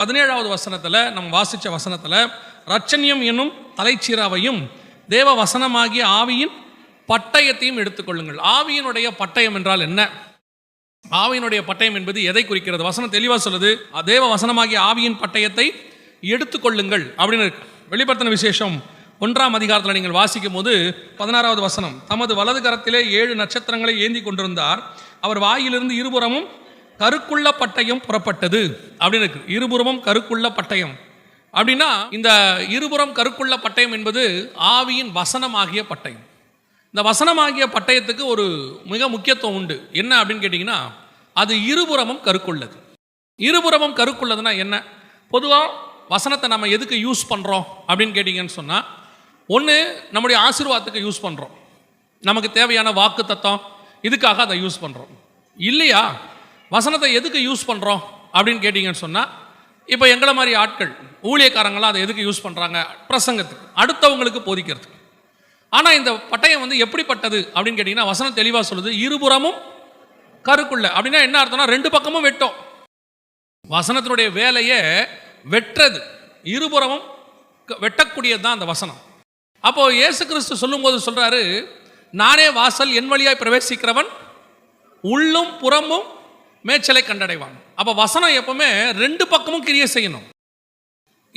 பதினேழாவது வசனத்தில் நம்ம வாசித்த வசனத்தில் ரச்சனியம் என்னும் தலைச்சீராவையும் தேவ வசனமாகிய ஆவியின் பட்டயத்தையும் எடுத்துக்கொள்ளுங்கள். ஆவியினுடைய பட்டயம் என்றால் என்ன? ஆவியினுடைய பட்டயம் என்பது எதை குறிக்கிறது? வசனம் தெளிவாக சொல்லுது தேவ வசனமாகிய ஆவியின் பட்டயத்தை எடுத்துக்கொள்ளுங்கள். அப்படின்னு இருக்கு. வெளிப்படுத்தின விசேஷம் ஒன்றாம் அதிகாரத்தில் நீங்கள் வாசிக்கும் போது பதினாறாவது வசனம் தமது வலது கரத்திலே ஏழு நட்சத்திரங்களை ஏந்தி கொண்டிருந்தார். அவர் வாயிலிருந்து இருபுறமும் கருக்குள்ள பட்டயம் புறப்பட்டது. அப்படின்னு இருக்கு. இருபுறமும் கருக்குள்ள பட்டயம் அப்படின்னா இந்த இருபுறம் கருக்குள்ள பட்டயம் என்பது ஆவியின் வசனமாகிய பட்டயம். இந்த வசனமாகிய பட்டயத்துக்கு ஒரு மிக முக்கியத்துவம் உண்டு. என்ன அப்படின்னு கேட்டிங்கன்னா அது இருபுறமும் கருக்குள்ளது. இருபுறமும் கருக்குள்ளதுன்னா என்ன? பொதுவாக வசனத்தை நம்ம எதுக்கு யூஸ் பண்ணுறோம் அப்படின்னு கேட்டிங்கன்னு சொன்னால் ஒன்று நம்முடைய ஆசீர்வாதத்துக்கு யூஸ் பண்ணுறோம் நமக்கு தேவையான வாக்கு தத்துவம் இதுக்காக அதை யூஸ் பண்ணுறோம் இல்லையா? வசனத்தை எதுக்கு யூஸ் பண்ணுறோம் அப்படின்னு கேட்டிங்கன்னு சொன்னால் இப்போ எங்களை மாதிரி ஆட்கள் ஊழியக்காரங்களாம் அதை எதுக்கு யூஸ் பண்ணுறாங்க பிரசங்கத்துக்கு அடுத்தவங்களுக்கு போதிக்கிறதுக்கு. ஆனால் இந்த பட்டயம் வந்து எப்படிப்பட்டது அப்படின்னு கேட்டிங்கன்னா வசனம் தெளிவாக சொல்லுது இருபுறமும் கருக்குள்ள. அப்படின்னா என்ன அர்த்தம்னா ரெண்டு பக்கமும் வெட்டும். வசனத்தினுடைய வேலையை வெட்டுறது இருபுறமும் வெட்டக்கூடியது தான் அந்த வசனம். அப்போது இயேசு கிறிஸ்து சொல்லும்போது சொல்கிறாரு நானே வாசல் என் வழியாய் பிரவேசிக்கிறவன் உள்ளும் புறமும் மேய்ச்சலை கண்டடைவான். அப்போ வசனம் எப்பவுமே ரெண்டு பக்கமும் கிரியை செய்யணும்.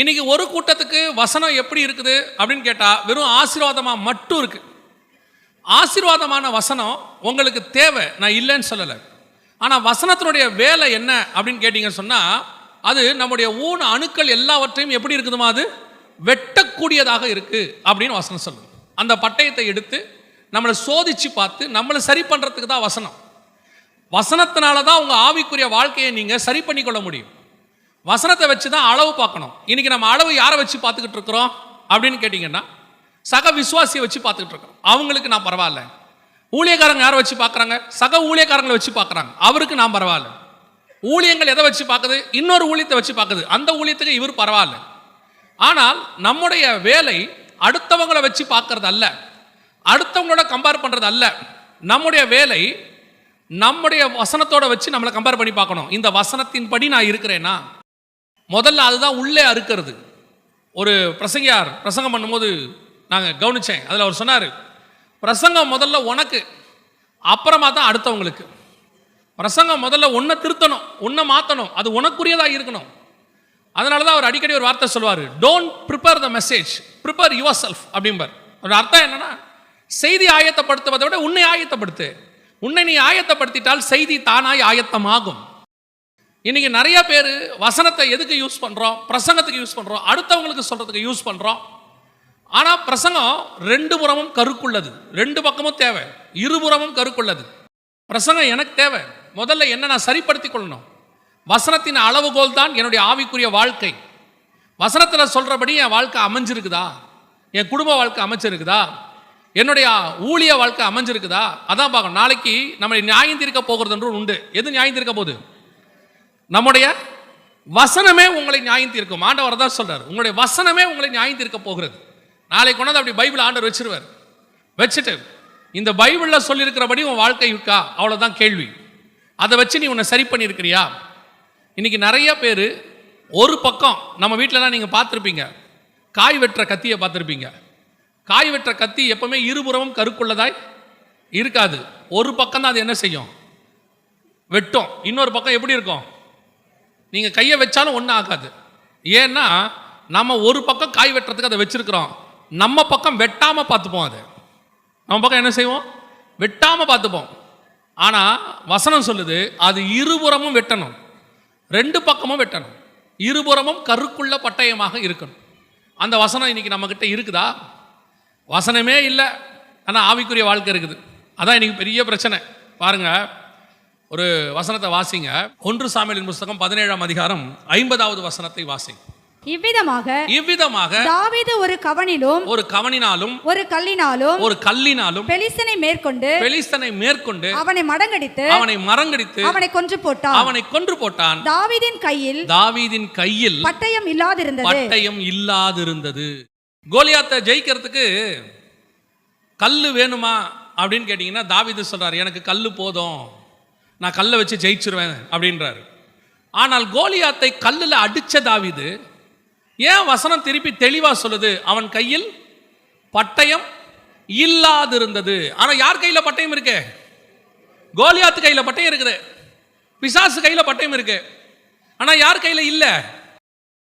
இன்னைக்கு ஒரு கூட்டத்துக்கு வசனம் எப்படி இருக்குது அப்படின்னு கேட்டால் வெறும் ஆசீர்வாதமாக மட்டும் இருக்கு. ஆசீர்வாதமான வசனம் உங்களுக்கு தேவை. நான் இல்லைன்னு சொல்லலை. ஆனால் வசனத்தினுடைய வேலை என்ன அப்படின்னு கேட்டிங்கன்னு சொன்னால் அது நம்முடைய ஊன அணுக்கள் எல்லாவற்றையும் எப்படி இருக்குதுமா அது? வெட்டக்கூடியதாக இருக்குது அப்படின்னு வசனம் சொல்லுது. அந்த பட்டயத்தை எடுத்து நம்மளை சோதிச்சு பார்த்து நம்மளை சரி பண்ணுறதுக்கு தான் வசனம். வசனத்தினால தான் உங்கள் ஆவிக்குரிய வாழ்க்கையை நீங்கள் சரி பண்ணிக்கொள்ள முடியும். வசனத்தை வச்சு தான் அளவு பார்க்கணும். இன்றைக்கி நம்ம அளவு யாரை வச்சு பார்த்துக்கிட்டு இருக்கிறோம்? அப்படின்னு கேட்டிங்கன்னா சக விசுவாசியை வச்சு பார்த்துக்கிட்டு இருக்கிறோம். அவங்களுக்கு நான் பரவாயில்ல. ஊழியக்காரங்க யாரை வச்சு பார்க்குறாங்க? சக ஊழியக்காரங்களை வச்சு பார்க்குறாங்க. அவருக்கு நான் பரவாயில்ல. ஊழியங்கள் எதை வச்சு பார்க்குது? இன்னொரு ஊழியத்தை வச்சு பார்க்குது. அந்த ஊழியத்துக்கு இவர் பரவாயில்ல. ஆனால் நம்முடைய வேலை அடுத்தவங்களை வச்சு பார்க்கறது அல்ல அடுத்தவங்களோட கம்பேர் பண்ணுறது அல்ல நம்முடைய வேலை நம்முடைய வசனத்தோட வச்சு நம்மளை கம்பேர் பண்ணி பார்க்கணும். இந்த வசனத்தின்படி நான் இருக்கிறேன்னா முதல்ல அதுதான் உள்ளே அறுக்கிறது. ஒரு பிரசங்கியார் பிரசங்கம் பண்ணும்போது நாங்கள் கவனித்தேன் அதில் அவர் சொன்னார் பிரசங்கம் முதல்ல உனக்கு அப்புறமா தான் அடுத்தவங்களுக்கு. பிரசங்கம் முதல்ல ஒன்றை திருத்தணும் ஒன்றை மாற்றணும் அது உனக்குரியதாக இருக்கணும். அதனால தான் அவர் அடிக்கடி ஒரு வார்த்தை சொல்வார் don't prepare the message prepare yourself அப்படிம்பார். ஒரு அர்த்தம் என்னன்னா செய்தி ஆயத்தப்படுத்துவதை விட உன்னை ஆயத்தப்படுத்து. உன்னை நீ ஆயத்தப்படுத்திட்டால் செய்தி தானாய் ஆயத்தமாகும். இன்னைக்கு நிறைய பேர் வசனத்தை எதுக்கு யூஸ் பண்ணுறோம் பிரசங்கத்துக்கு யூஸ் பண்ணுறோம் அடுத்தவங்களுக்கு சொல்கிறதுக்கு யூஸ் பண்ணுறோம் ஆனால் பிரசங்கம் ரெண்டு புறமும் கருக்குள்ளது. ரெண்டு பக்கமும் தேவை. இருபுறமும் கருக்குள்ளது. பிரசங்கம் எனக்கு தேவை. முதல்ல என்ன நான் சரிப்படுத்தி கொள்ளணும். வசனத்தின் அளவுகோல் தான் என்னுடைய ஆவிக்குரிய வாழ்க்கை. வசனத்தில் சொல்கிறபடி என் வாழ்க்கை அமைஞ்சிருக்குதா? என் குடும்ப வாழ்க்கை அமைச்சிருக்குதா என்னுடைய ஊழிய வாழ்க்கை அமைஞ்சிருக்குதா? அதான் பார்க்கணும். நாளைக்கு நம்ம நியாயம் தீர்க்க போகிறதுன்றும் உண்டு. எது நியாயம் தீர்க்க போகுது? நம்முடைய வசனமே உங்களை நியாயம் தீர்க்கும். ஆண்டவர் தான் சொல்றாரு. உங்களுடைய வசனமே உங்களை நியாயம் தீர்க்க போகிறது. நாளைக்கு கொண்டாந்து அப்படி பைபிள் ஆண்டவர் வச்சிருவார். வச்சுட்டு இந்த பைபிளில் சொல்லியிருக்கிறபடி உன் வாழ்க்கை இருக்கா? அவ்வளோதான் கேள்வி. அதை வச்சு நீ உன்னை சரி பண்ணியிருக்கிறியா? இன்னைக்கு நிறைய பேர் ஒரு பக்கம் நம்ம வீட்டிலலாம் நீங்கள் பார்த்துருப்பீங்க. காய் வெட்டுற கத்தியை பார்த்துருப்பீங்க. காய் வெட்டுற கத்தி எப்பவுமே இருபுறமும் கருக்குள்ளதாய் இருக்காது. ஒரு பக்கம் தான் அது என்ன செய்யும்? வெட்டும். இன்னொரு பக்கம் எப்படி இருக்கும்? நீங்கள் கையை வச்சாலும் ஒன்றும் ஆகாது. ஏன்னா நம்ம ஒரு பக்கம் காய் வெட்டுறதுக்கு அதை வச்சுருக்குறோம். நம்ம பக்கம் வெட்டாமல் பார்த்துப்போம் அதை. நம்ம பக்கம் என்ன செய்வோம்? வெட்டாமல் பார்த்துப்போம். ஆனால் வசனம் சொல்லுது அது இருபுறமும் வெட்டணும். ரெண்டு பக்கமும் வெட்டணும். இருபுறமும் கருக்குள்ள பட்டயமாக இருக்கணும். அந்த வசனம் இன்னைக்கு நம்மக்கிட்ட இருக்குதா? வசனமே இல்லை. ஆனால் ஆவிக்குரிய வாழ்க்கை இருக்குது. அதான் இன்னைக்கு பெரிய பிரச்சனை. பாருங்க ஒரு வசனத்தை வாசிங்க. ஒன்று சாமியலின் புஸ்தகம் பதினேழாம் அதிகாரம் ஐம்பதாவது வசனத்தை வாசிங்க. இவ்விதமாக இவ்விதமாக தாவீது ஒரு கவனிலும் ஒரு கவனினாலும் ஒரு கல்லினாலும் ஒரு கல்லினாலும் பெலிசனை மேற்கொண்டு பெலிஸ்தனை மேற்கொண்டு அவனை மடங்கடித்து அவனை மரங்கடித்து அவனை கொன்று போட்டான். அவனை கொன்று போட்டான். தாவீதின் கையில் தாவீதின் கையில் பட்டயம் இல்லாதிருந்தது. பட்டயம் இல்லாதிருந்தது. கோலியாத்தை ஜெயிக்கிறதுக்கு கல் வேணுமா அப்படின்னு கேட்டிங்கன்னா தாவீது சொல்கிறார் எனக்கு கல் போதும். நான் கல்லை வச்சு ஜெயிச்சிருவேன் அப்படின்றாரு. ஆனால் கோலியாத்தை கல்லில் அடித்த தாவிது ஏன் வசனம் திருப்பி தெளிவாக சொல்லுது? அவன் கையில் பட்டயம் இல்லாதிருந்தது. ஆனால் யார் கையில் பட்டயம் இருக்கு? கோலியாத்து கையில் பட்டயம் இருக்குது. பிசாசு கையில் பட்டயம் இருக்கு. ஆனால் யார் கையில் இல்லை?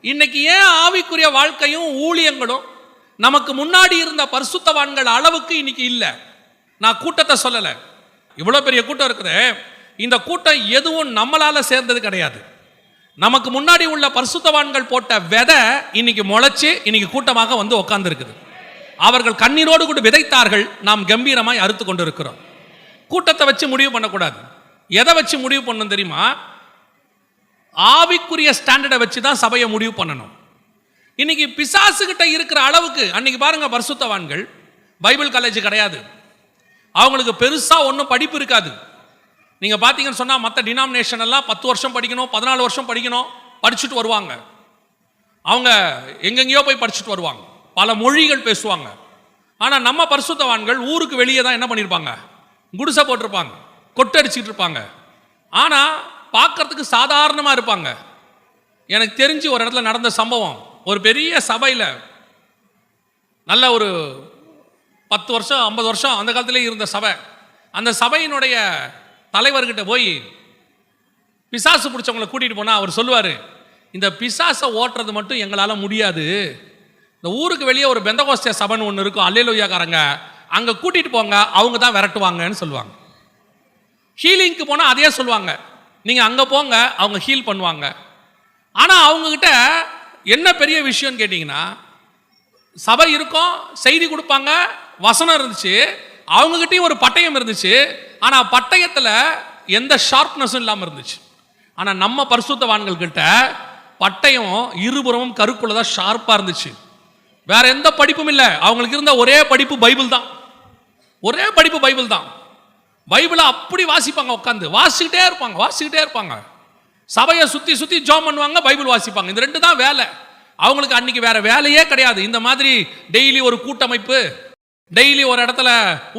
இன்னைக்கு ஏன் ஆவிக்குரிய வாழ்க்கையும் ஊழியங்களும் நமக்கு முன்னாடி இருந்த பரிசுத்தவான்கள் அளவுக்கு இன்னைக்கு இல்லை. நான் கூட்டத்தை சொல்லலை. இவ்வளோ பெரிய கூட்டம் இருக்குது. இந்த கூட்டம் எதுவும் நம்மளால் சேர்ந்தது கிடையாது. நமக்கு முன்னாடி உள்ள பரிசுத்தவான்கள் போட்ட விதை இன்னைக்கு முளைச்சு இன்னைக்கு கூட்டமாக வந்து உட்காந்துருக்குது அவர்கள் கண்ணீரோடு கூட விதைத்தார்கள். நாம் கம்பீரமாய் அறுத்து கொண்டு இருக்கிறோம் கூட்டத்தை வச்சு முடிவு பண்ணக்கூடாது. எதை வச்சு முடிவு பண்ணணும் தெரியுமா? ஆவிக்குரிய ஸ்டாண்டர்டை வச்சு தான் சபையை முடிவு பண்ணணும். இன்னைக்கு பிசாசுகிட்ட இருக்கிற அளவுக்கு அன்னைக்கு பாருங்க பரிசுத்தவான்கள் பைபிள் காலேஜ் கிடையாது. அவங்களுக்கு பெருசா ஒன்றும் படிப்பு இருக்காது. நீங்க பார்த்தீங்கன்னு சொன்னா மற்ற டினாமினேஷன் எல்லாம் பத்து வருஷம் படிக்கணும் பதினாலு வருஷம் படிக்கணும் படிச்சுட்டு வருவாங்க. அவங்க எங்கெங்கேயோ போய் படிச்சுட்டு வருவாங்க. பல மொழிகள் பேசுவாங்க. ஆனா நம்ம பரிசுத்தவான்கள் ஊருக்கு வெளியே தான் என்ன பண்ணியிருப்பாங்க குடிசை போட்டிருப்பாங்க. கொட்டடிச்சிட்டு இருப்பாங்க. ஆனா பார்க்கறதுக்கு சாதாரணமா இருப்பாங்க. எனக்கு தெரிஞ்சு ஒரு இடத்துல நடந்த சம்பவம். ஒரு பெரிய சபையில் நல்ல ஒரு பத்து வருஷம் ஐம்பது வருஷம் அந்த காலத்திலே இருந்த சபை. அந்த சபையினுடைய தலைவர்கிட்ட போய் பிசாசு பிடிச்சவங்களை கூட்டிகிட்டு போனால் அவர் சொல்லுவார் இந்த பிசாசை ஓட்டுறது மட்டும் எங்களால் முடியாது. இந்த ஊருக்கு வெளியே ஒரு பெந்தகோஸ்திய சபைன்னு ஒன்று இருக்கும் அல்லேலூயாக்காரங்க. அங்கே கூட்டிகிட்டு போங்க அவங்க தான் விரட்டுவாங்கன்னு சொல்லுவாங்க. ஹீலிங்க்கு போனால் அதே சொல்லுவாங்க. நீங்கள் அங்கே போங்க அவங்க ஹீல் பண்ணுவாங்க. ஆனால் அவங்கக்கிட்ட என்ன பெரிய விஷயம்னு கேட்டிங்கன்னா சபை இருக்கும் செய்தி கொடுப்பாங்க வசனம் இருந்துச்சு அவங்கக்கிட்டையும் ஒரு பட்டயம் இருந்துச்சு ஆனால் பட்டயத்தில் எந்த ஷார்ப்னஸும் இல்லாமல் இருந்துச்சு. ஆனால் நம்ம பரிசுத்தவான்கள் கிட்ட பட்டயம் இருபுறமும் கருக்குள்ள தான் ஷார்ப்பாக இருந்துச்சு. வேற எந்த படிப்பும் இல்லை. அவங்களுக்கு இருந்த ஒரே படிப்பு பைபிள் தான். ஒரே படிப்பு பைபிள் தான். பைபிளை அப்படி வாசிப்பாங்க உட்காந்து வாசிக்கிட்டே இருப்பாங்க வாசிக்கிட்டே இருப்பாங்க. சபையை சுற்றி சுற்றி ஜோம் பண்ணுவாங்க பைபிள் வாசிப்பாங்க. இந்த ரெண்டு தான் வேலை. அவங்களுக்கு அன்னைக்கு வேற வேலையே கிடையாது. இந்த மாதிரி டெய்லி ஒரு கூட்டமைப்பு டெய்லி ஒரு இடத்துல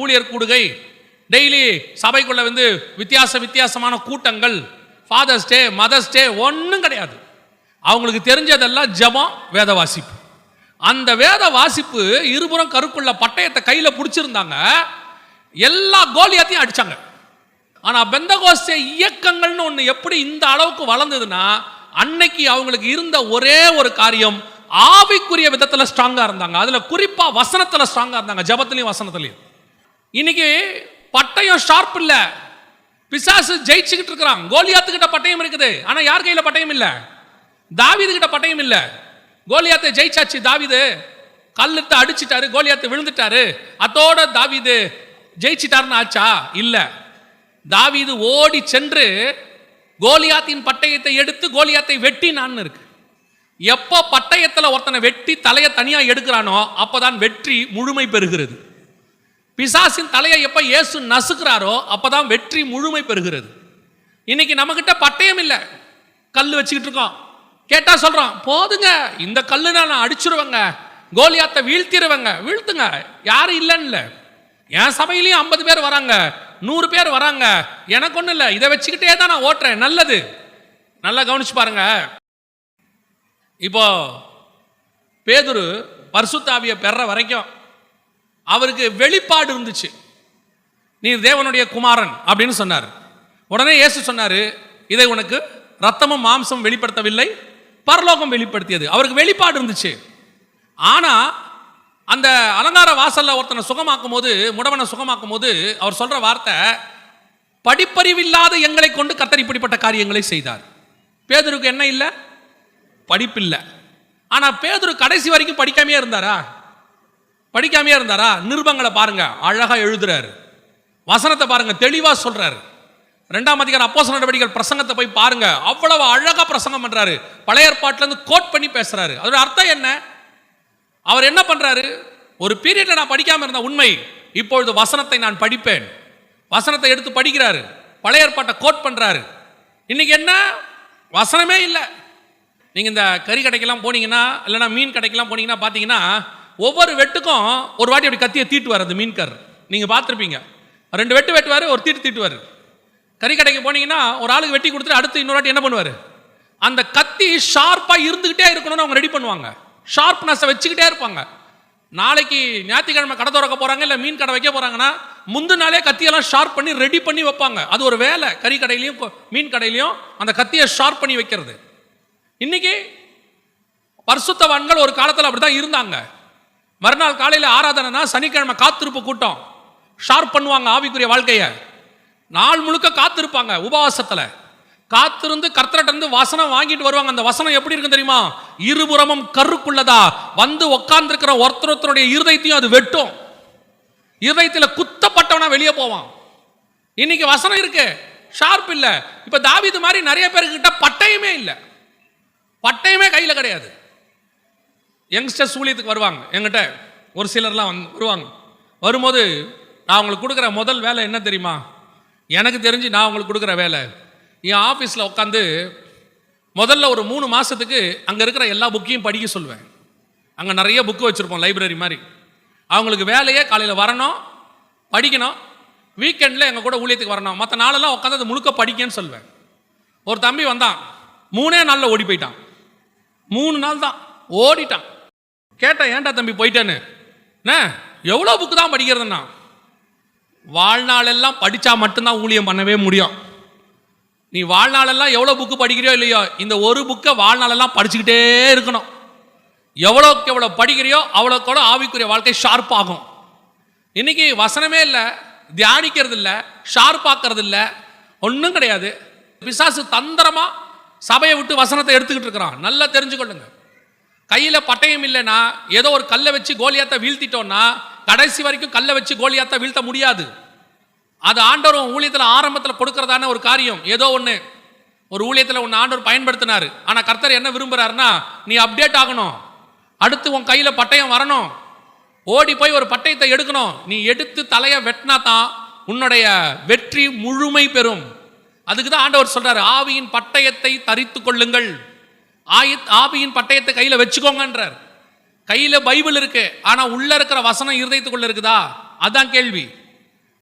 ஊழியர் கூடுகை டெய்லி சபைக்குள்ள வந்து வித்தியாச வித்தியாசமான கூட்டங்கள் ஃபாதர்ஸ் டே மதர்ஸ் டே ஒன்றும் கிடையாது. அவங்களுக்கு தெரிஞ்சதெல்லாம் ஜெபம் வேத வாசிப்பு. அந்த வேத வாசிப்பு இருபுறம் கருக்குள்ள பட்டயத்தை கையில் பிடிச்சிருந்தாங்க. எல்லா கோலியாத்தையும் அடித்தாங்க ஆனால் பெந்தகோஸ்தே இயக்கங்கள்னு ஒன்று எப்படி இந்த அளவுக்கு வளர்ந்ததுன்னா அன்னைக்கு அவங்களுக்கு இருந்த ஒரே ஒரு காரியம் ஆவிக்குரிய விதத்தில் ஸ்ட்ராங்காக இருந்தாங்க. அதில் குறிப்பாக வசனத்தில் ஸ்ட்ராங்காக இருந்தாங்க ஜபத்துலேயும் வசனத்துலேயும். இன்னைக்கு பட்டயம் ஷார்ப் இல்லை. பிசாசு ஜெயிச்சுக்கிட்டு இருக்கிறான். கோலியாத்துக்கிட்ட பட்டயம் இருக்குது. ஆனால் யார் கையில் பட்டயம் இல்லை? தாவீது கிட்ட பட்டயம் இல்லை. கோலியாத்தை ஜெயிச்சாச்சு தாவீது. கல்லுத்த அடிச்சிட்டாரு கோலியாத்து விழுந்துட்டாரு. அதோட தாவீது ஜெயிச்சிட்டாருன்னு ஆச்சா? இல்லை. தாவீது ஓடி சென்று கோலியாத்தின் பட்டயத்தை எடுத்து கோலியாத்தை வெட்டினான்னு இருக்கு. எப்போ பட்டயத்தில் ஒருத்தனை வெட்டி தலையை தனியாக எடுக்கிறானோ அப்போதான் வெற்றி முழுமை பெறுகிறது. பிசாசின் தலையை எப்போ இயேசு நசுக்கிறாரோ அப்பதான் வெற்றி முழுமை பெறுகிறது. இன்னைக்கு நம்மக்கிட்ட பட்டயம் இல்லை. கல் வச்சுக்கிட்டு இருக்கோம். கேட்டால் சொல்கிறோம் போதுங்க இந்த கல்லுனா நான் அடிச்சிருவேங்க. கோலியாத்தை வீழ்த்திடுவேங்க வீழ்த்துங்க. யாரும் இல்லைன்னு இல்லை. என் சபையிலையும் ஐம்பது பேர் வராங்க. நூறு பேர் வராங்க. எனக்கு ஒன்றும் இல்லை. இதை வச்சுக்கிட்டே தான் நான் ஓட்டுறேன். நல்லது. நல்லா கவனிச்சு பாருங்க. இப்போ பேதுரு பர்சுத்தாவியை பெற வரைக்கும் அவருக்கு வெளிப்பாடு இருந்துச்சு. நீ தேவனுடைய குமாரன் அப்படின்னு சொன்னார். உடனே இயேசு சொன்னார் இதை உனக்கு ரத்தமும் மாம்சம் வெளிப்படுத்தவில்லை பரலோகம் வெளிப்படுத்தியது. அவருக்கு வெளிப்பாடு இருந்துச்சு. ஆனால் அந்த அலங்கார வாசலில் ஒருத்தனை சுகமாக்கும் போது முடவனை சுகமாக்கும் போது அவர் சொல்ற வார்த்தை படிப்பறிவில்லாத எங்களை கொண்டு கத்தர் இப்படிப்பட்ட காரியங்களை செய்தார். பேதருக்கு என்ன இல்லை? படிப்பில்லை ஆனால் பேதுரு கடைசி வரைக்கும் படிக்காமையே இருந்தாரா? படிக்காமையே இருந்தாரா? நிருபங்களை பாருங்க அழகா எழுதுறாரு. வசனத்தை பாருங்க தெளிவா சொல்றாரு. ரெண்டாம் அதிகாரம் அப்போச நடவடிக்கைகள் பிரசங்கத்தை போய் பாருங்க அவ்வளவு அழகா பிரசங்கம் பண்றாரு. பழைய ஏற்பாட்டுல இருந்து கோட் பண்ணி பேசுறாரு. அதோட அர்த்தம் என்ன? அவர் என்ன பண்ணுறாரு ஒரு பீரியடில் நான் படிக்காமல் இருந்த உண்மை இப்பொழுது வசனத்தை நான் படிப்பேன். வசனத்தை எடுத்து படிக்கிறாரு. பழைய ஏற்பாட்டை கோட் பண்ணுறாரு இன்னைக்கு என்ன? வசனமே இல்லை. நீங்கள் இந்த கறி கடைக்கெல்லாம் போனீங்கன்னா இல்லைன்னா மீன் கடைக்கெல்லாம் போனீங்கன்னா பார்த்தீங்கன்னா ஒவ்வொரு வெட்டுக்கும் ஒரு வாட்டி அப்படி கத்தியை தீட்டுவார் அந்த மீன்கார் நீங்கள் பார்த்துருப்பீங்க. ரெண்டு வெட்டு வெட்டுவார் ஒரு தீட்டு தீட்டுவார். கறி கடைக்கு போனீங்கன்னா ஒரு ஆளுக்கு வெட்டி கொடுத்துட்டு அடுத்து இன்னொரு வாட்டி என்ன பண்ணுவார்? அந்த கத்தி ஷார்ப்பாக இருந்துக்கிட்டே இருக்கணும்னு அவங்க ரெடி பண்ணுவாங்க. ஷார்ப்னஸை வச்சுக்கிட்டே இருப்பாங்க. நாளைக்கு ஞாயிற்றுக்கிழமை கடை திறக்க போகிறாங்க இல்லை மீன் கடை வைக்க போகிறாங்கன்னா முந்தின நாளே கத்தியெல்லாம் ஷார்ப் பண்ணி ரெடி பண்ணி வைப்பாங்க. அது ஒரு வேலை. கறி கடையிலையும் மீன் கடையிலையும் அந்த கத்தியை ஷார்ப் பண்ணி வைக்கிறது. இன்னைக்கு பரிசுத்தவான்கள் ஒரு காலத்தில் அப்படி தான் இருந்தாங்க. மறுநாள் காலையில் ஆராதனைனா சனிக்கிழமை காத்திருப்பு கூட்டம். ஷார்ப் பண்ணுவாங்க ஆவிக்குரிய வாழ்க்கையை. நாள் முழுக்க காத்திருப்பாங்க உபவாசத்தில். காத்திருந்து கர்த்தர்ட்ட இருந்து வசனம் வாங்கிட்டு வருவாங்க. அந்த வசனம் எப்படி இருக்கும் தெரியுமா? இருபுறமும் கருக்குள்ளதா? வந்து உட்கார்ந்துருக்கிற ஒருத்தர் ஒருத்தருடைய இருதயத்தையும் அது வெட்டும். இருதயத்தில் குத்தப்பட்டவனா வெளியே போவான். இன்னைக்கு வசனம் இருக்கு. ஷார்ப் இல்லை. இப்போ தாவிது மாதிரி நிறைய பேர்கிட்ட பட்டயமே இல்லை. பட்டயமே கையில் கிடையாது. யங்ஸ்டர்ஸ் ஊழியத்துக்கு வருவாங்க. எங்கிட்ட ஒரு சிலர்லாம் வந்து வருவாங்க. வரும்போது நான் அவங்களுக்கு கொடுக்குற முதல் வேலை என்ன தெரியுமா? எனக்கு தெரிஞ்சு நான் அவங்களுக்கு கொடுக்குற வேலை. என் ஆஃபீஸில் உட்காந்து முதல்ல ஒரு மூணு மாதத்துக்கு அங்கே இருக்கிற எல்லா புக்கையும் படிக்க சொல்லுவேன். அங்கே நிறைய புக்கு வச்சுருப்போம் லைப்ரரி மாதிரி. அவங்களுக்கு வேலையே காலையில் வரணும் படிக்கணும். வீக்கெண்டில் எங்கள் கூட ஊழியத்துக்கு வரணும். மற்ற நாளெல்லாம் உட்காந்து அது முழுக்க படிக்கன்னு சொல்லுவேன். ஒரு தம்பி வந்தான். மூணே நாளில் ஓடி போயிட்டான். மூணு நாள் தான் ஓடிட்டான். கேட்டேன் ஏன்டா தம்பி போயிட்டேன்னு? என்ன? எவ்வளோ புக்கு தான் படிக்கிறதுண்ணா வாழ்நாளெல்லாம் படித்தா மட்டும்தான் ஊழியம் பண்ணவே முடியும். நீ வாழ்நாளெல்லாம் எவ்வளோ புக்கு படிக்கிறியோ இல்லையோ இந்த ஒரு புக்கை வாழ்நாளெல்லாம் படிச்சுக்கிட்டே இருக்கணும். எவ்வளோக்கு எவ்வளோ படிக்கிறியோ அவ்வளோக்கு எவ்வளோ ஆவிக்குரிய வாழ்க்கை ஷார்ப் ஆகும். இன்னைக்கு வசனமே இல்லை தியானிக்கிறது இல்லை ஷார்ப்பாக்கிறது இல்லை ஒன்றும் கிடையாது. பிசாசு தந்திரமாக சபையை விட்டு வசனத்தை எடுத்துக்கிட்டு இருக்கிறான். நல்லா தெரிஞ்சுக்கொள்ளுங்க. கையில் பட்டயம் இல்லைன்னா ஏதோ ஒரு கல்லை வச்சு கோலியாத்தை வீழ்த்திட்டோன்னா கடைசி வரைக்கும் கல்லை வச்சு கோலியாத்தை வீழ்த்த முடியாது. அது ஆண்டவர் உன் ஊழியத்தில் ஆரம்பத்தில் கொடுக்கறதான ஒரு காரியம். ஏதோ ஒன்று ஒரு ஊழியத்தில் ஒன்று ஆண்டவர் பயன்படுத்தினார். ஆனால் கர்த்தர் என்ன விரும்புகிறாருன்னா நீ அப்டேட் ஆகணும். அடுத்து உன் கையில் பட்டயம் வரணும். ஓடி போய் ஒரு பட்டயத்தை எடுக்கணும். நீ எடுத்து தலையை வெட்டினா தான் உன்னுடைய வெற்றி முழுமை பெறும். அதுக்கு தான் ஆண்டவர் சொல்கிறார் ஆவியின் பட்டயத்தை தரித்து கொள்ளுங்கள். ஆயி ஆவியின் பட்டயத்தை கையில் வச்சுக்கோங்கன்றார். கையில் பைபிள் இருக்கு. ஆனால் உள்ளே இருக்கிற வசனம் இருதயத்துக்குள்ளே இருக்குதா? அதான் கேள்வி.